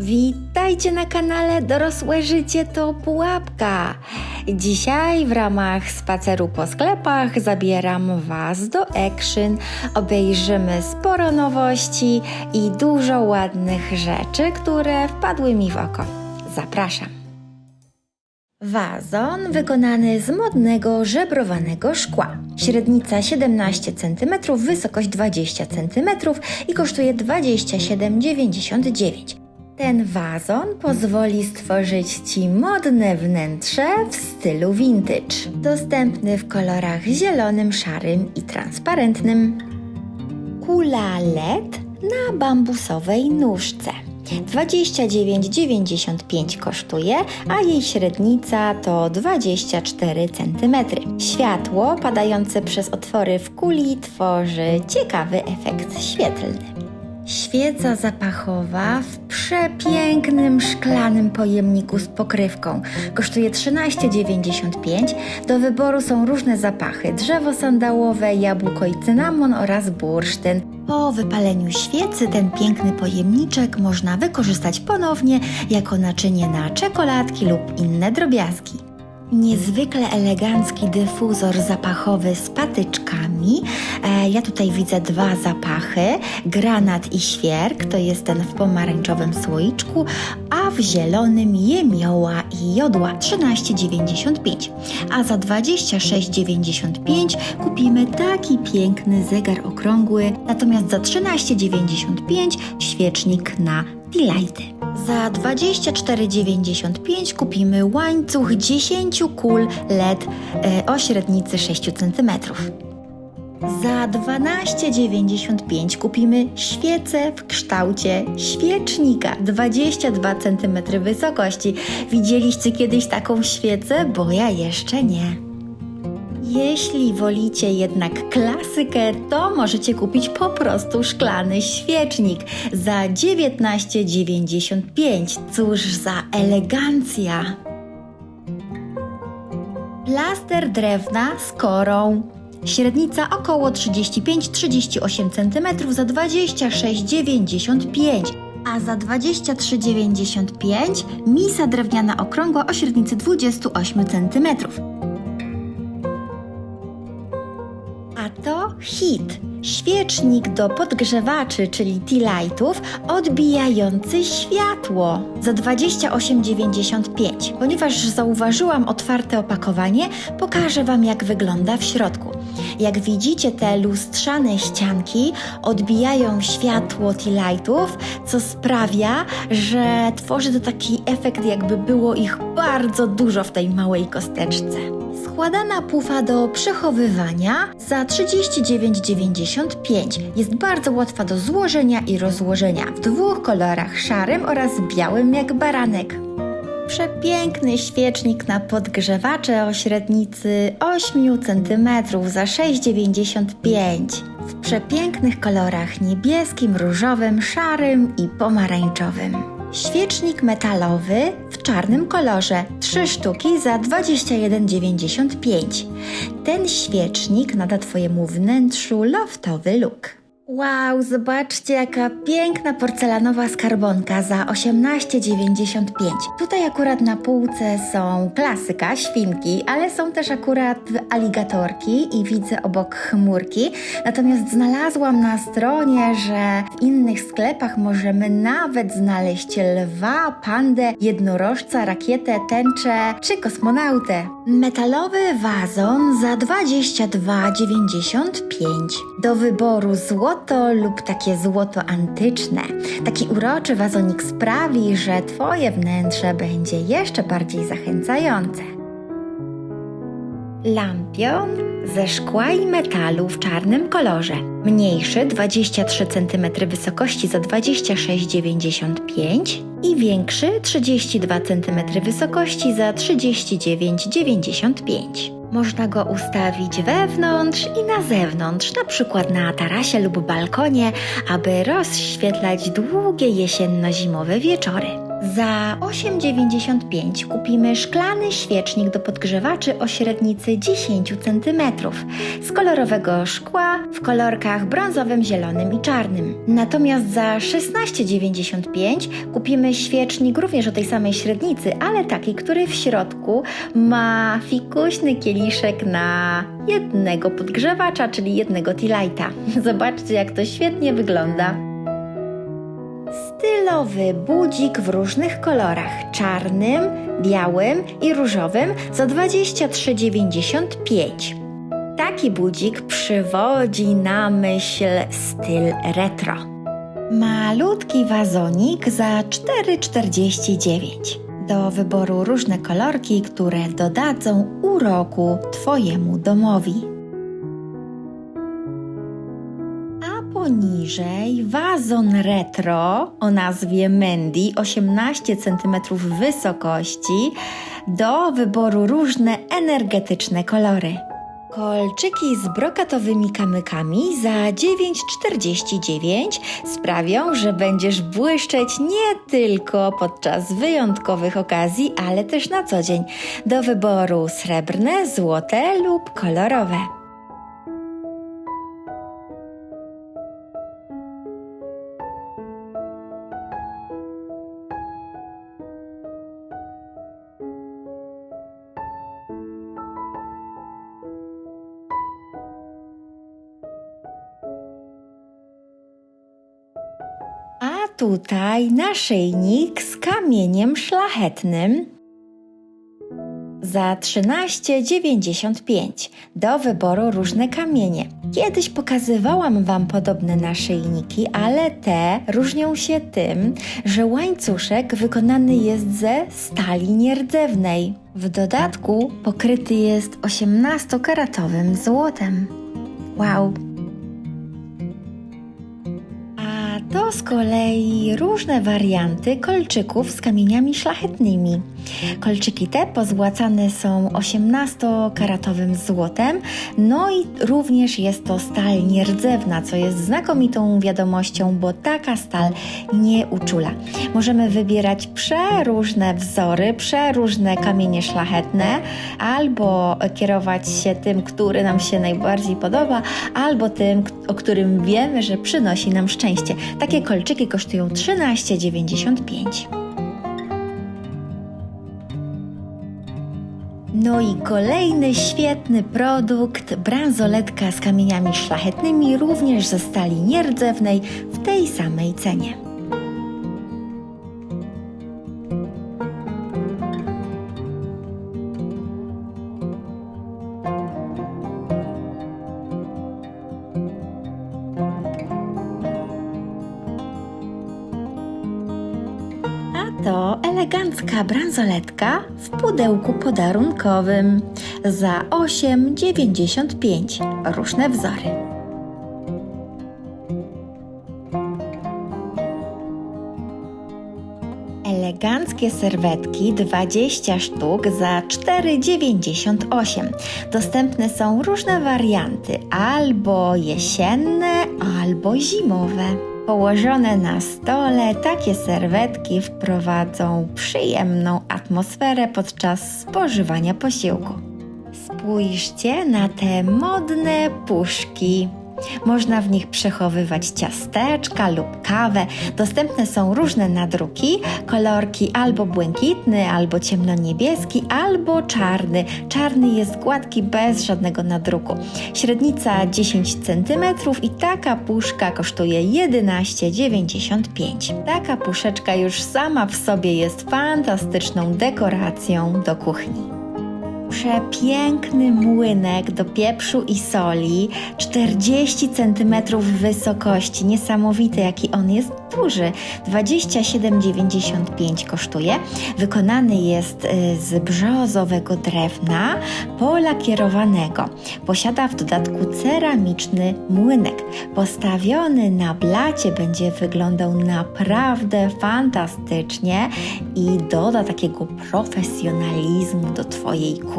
Witajcie na kanale Dorosłe Życie to Pułapka. Dzisiaj w ramach spaceru po sklepach zabieram Was do Action. Obejrzymy sporo nowości i dużo ładnych rzeczy, które wpadły mi w oko. Zapraszam. Wazon wykonany z modnego żebrowanego szkła. Średnica 17 cm, wysokość 20 cm i kosztuje 27,99. Ten wazon pozwoli stworzyć Ci modne wnętrze w stylu vintage. Dostępny w kolorach zielonym, szarym i transparentnym. Kula LED na bambusowej nóżce. 29,95 kosztuje, a jej średnica to 24 cm. Światło padające przez otwory w kuli tworzy ciekawy efekt świetlny. Świeca zapachowa w przepięknym szklanym pojemniku z pokrywką. Kosztuje 13,95. Do wyboru są różne zapachy: drzewo sandałowe, jabłko i cynamon oraz bursztyn. Po wypaleniu świecy ten piękny pojemniczek można wykorzystać ponownie jako naczynie na czekoladki lub inne drobiazgi. Niezwykle elegancki dyfuzor zapachowy z patyczkami. E, ja tutaj widzę dwa zapachy: granat i świerk, to jest ten w pomarańczowym słoiczku, a w zielonym jemioła i jodła 13,95. A za 26,95 kupimy taki piękny zegar okrągły, natomiast za 13,95 świecznik na Delighty. Za 24,95 kupimy łańcuch 10 kul LED e, o średnicy 6 cm. Za 12,95 kupimy świecę w kształcie świecznika 22 cm wysokości. Widzieliście kiedyś taką świecę? Bo ja jeszcze nie. Jeśli wolicie jednak klasykę, to możecie kupić po prostu szklany świecznik za 19,95. Cóż za elegancja! Plaster drewna z korą. Średnica około 35-38 cm za 26,95 a za 23,95 misa drewniana okrągła o średnicy 28 cm. Hit. Świecznik do podgrzewaczy, czyli tea-lightów, odbijający światło za 28,95. Ponieważ zauważyłam otwarte opakowanie, pokażę Wam jak wygląda w środku. Jak widzicie, te lustrzane ścianki odbijają światło tea-lightów, co sprawia, że tworzy to taki efekt, jakby było ich bardzo dużo w tej małej kosteczce. Składana pufa do przechowywania za 39,95 jest bardzo łatwa do złożenia i rozłożenia w dwóch kolorach szarym oraz białym jak baranek. Przepiękny świecznik na podgrzewacze o średnicy 8 cm za 6,95 w przepięknych kolorach niebieskim, różowym, szarym i pomarańczowym. Świecznik metalowy w czarnym kolorze 3 sztuki za 21,95. Ten świecznik nada Twojemu wnętrzu loftowy look. Wow, zobaczcie jaka piękna porcelanowa skarbonka za 18,95. Tutaj akurat na półce są klasyka, świnki, ale są też akurat aligatorki i widzę obok chmurki. Natomiast znalazłam na stronie, że w innych sklepach możemy nawet znaleźć lwa, pandę, jednorożca, rakietę, tęczę czy kosmonautę. Metalowy wazon za 22,95. Do wyboru złoto lub takie złoto antyczne. Taki uroczy wazonik sprawi, że Twoje wnętrze będzie jeszcze bardziej zachęcające. Lampion ze szkła i metalu w czarnym kolorze. Mniejszy 23 cm wysokości za 26,95 i większy 32 cm wysokości za 39,95. Można go ustawić wewnątrz i na zewnątrz, na przykład na tarasie lub balkonie, aby rozświetlać długie jesienno-zimowe wieczory. Za 8,95 kupimy szklany świecznik do podgrzewaczy o średnicy 10 cm z kolorowego szkła w kolorkach brązowym, zielonym i czarnym. Natomiast za 16,95 kupimy świecznik również o tej samej średnicy, ale taki, który w środku ma fikuśny kieliszek na jednego podgrzewacza, czyli jednego tea-lighta. Zobaczcie, jak to świetnie wygląda. Stylowy budzik w różnych kolorach czarnym, białym i różowym za 23,95. Taki budzik przywodzi na myśl styl retro. Malutki wazonik za 4,49. Do wyboru różne kolorki, które dodadzą uroku Twojemu domowi. Poniżej wazon retro o nazwie Mandy 18 cm wysokości do wyboru różne energetyczne kolory. Kolczyki z brokatowymi kamykami za 9,49 sprawią, że będziesz błyszczeć nie tylko podczas wyjątkowych okazji, ale też na co dzień. Do wyboru srebrne, złote lub kolorowe. Tutaj naszyjnik z kamieniem szlachetnym za 13,95 do wyboru różne kamienie. Kiedyś pokazywałam Wam podobne naszyjniki, ale te różnią się tym, że łańcuszek wykonany jest ze stali nierdzewnej. W dodatku pokryty jest 18-karatowym złotem. Wow, to z kolei różne warianty kolczyków z kamieniami szlachetnymi. Kolczyki te pozłacane są 18-karatowym złotem, no i również jest to stal nierdzewna, co jest znakomitą wiadomością, bo taka stal nie uczula. Możemy wybierać przeróżne wzory, przeróżne kamienie szlachetne, albo kierować się tym, który nam się najbardziej podoba, albo tym, o którym wiemy, że przynosi nam szczęście. Takie kolczyki kosztują 13,95. No i kolejny świetny produkt, bransoletka z kamieniami szlachetnymi, również ze stali nierdzewnej w tej samej cenie. To elegancka bransoletka w pudełku podarunkowym za 8,95. Różne wzory. Eleganckie serwetki 20 sztuk za 4,98. Dostępne są różne warianty, albo jesienne, albo zimowe. Położone na stole, takie serwetki wprowadzą przyjemną atmosferę podczas spożywania posiłku. Spójrzcie na te modne puszki. Można w nich przechowywać ciasteczka lub kawę. Dostępne są różne nadruki, kolorki albo błękitny, albo ciemnoniebieski, albo czarny. Czarny jest gładki bez żadnego nadruku. Średnica 10 cm i taka puszka kosztuje 11,95. Taka puszeczka już sama w sobie jest fantastyczną dekoracją do kuchni. Przepiękny młynek do pieprzu i soli, 40 cm wysokości, niesamowity jaki on jest duży, 27,95 kosztuje. Wykonany jest y, z brzozowego drewna polakierowanego. Posiada w dodatku ceramiczny młynek. Postawiony na blacie będzie wyglądał naprawdę fantastycznie i doda takiego profesjonalizmu do Twojej kuchni.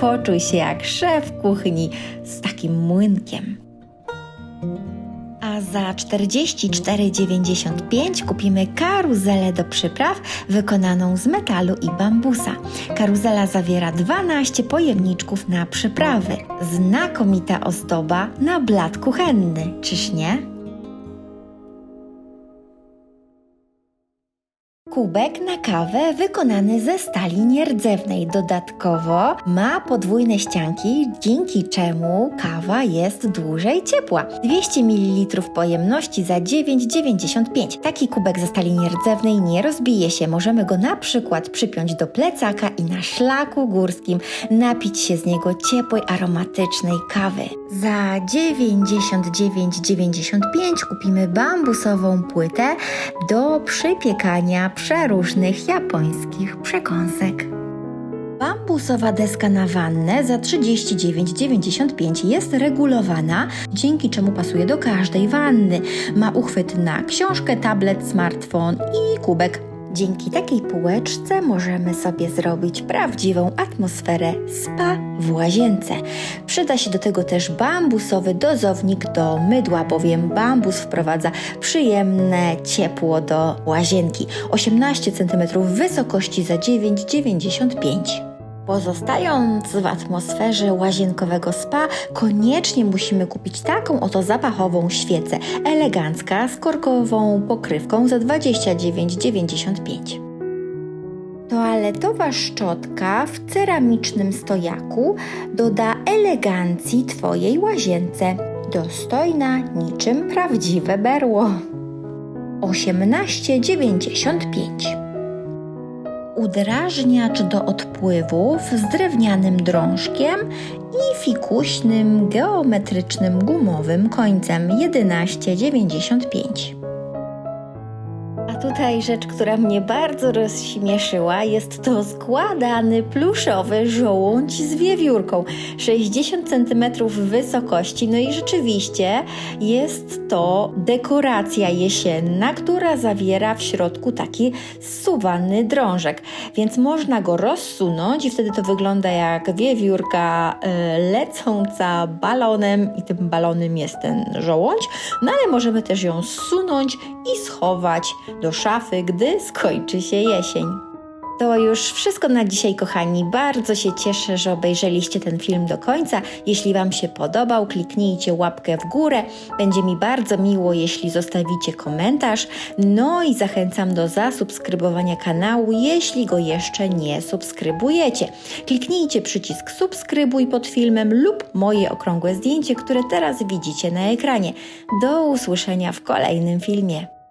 Poczuj się jak szef kuchni z takim młynkiem. A za 44,95 kupimy karuzelę do przypraw wykonaną z metalu i bambusa. Karuzela zawiera 12 pojemniczków na przyprawy. Znakomita ozdoba na blat kuchenny, czyż nie? Kubek na kawę wykonany ze stali nierdzewnej. Dodatkowo ma podwójne ścianki, dzięki czemu kawa jest dłużej ciepła. 200 ml pojemności za 9,95. Taki kubek ze stali nierdzewnej nie rozbije się. Możemy go na przykład przypiąć do plecaka i na szlaku górskim napić się z niego ciepłej, aromatycznej kawy. Za 99,95 kupimy bambusową płytę do przypiekania przeróżnych japońskich przekąsek. Bambusowa deska na wannę za 39,95 jest regulowana, dzięki czemu pasuje do każdej wanny. Ma uchwyt na książkę, tablet, smartfon i kubek. Dzięki takiej półeczce możemy sobie zrobić prawdziwą atmosferę spa w łazience. Przyda się do tego też bambusowy dozownik do mydła, bowiem bambus wprowadza przyjemne ciepło do łazienki. 18 cm wysokości za 9,95 Pozostając w atmosferze łazienkowego spa, koniecznie musimy kupić taką oto zapachową świecę, elegancka, z korkową pokrywką za 29,95. Toaletowa szczotka w ceramicznym stojaku doda elegancji Twojej łazience. Dostojna niczym prawdziwe berło. 18,95 udrażniacz do odpływów z drewnianym drążkiem i fikuśnym, geometrycznym gumowym końcem 11,95. Tutaj rzecz, która mnie bardzo rozśmieszyła, jest to składany pluszowy żołądź z wiewiórką. 60 cm wysokości. No i rzeczywiście jest to dekoracja jesienna, która zawiera w środku taki zsuwany drążek. Więc można go rozsunąć i wtedy to wygląda jak wiewiórka e, lecąca balonem i tym balonem jest ten żołądź. No ale możemy też ją zsunąć i schować szafy, gdy skończy się jesień. To już wszystko na dzisiaj, kochani. Bardzo się cieszę, że obejrzeliście ten film do końca. Jeśli Wam się podobał, kliknijcie łapkę w górę. Będzie mi bardzo miło, jeśli zostawicie komentarz. No i zachęcam do zasubskrybowania kanału, jeśli go jeszcze nie subskrybujecie. Kliknijcie przycisk subskrybuj pod filmem lub moje okrągłe zdjęcie, które teraz widzicie na ekranie. Do usłyszenia w kolejnym filmie.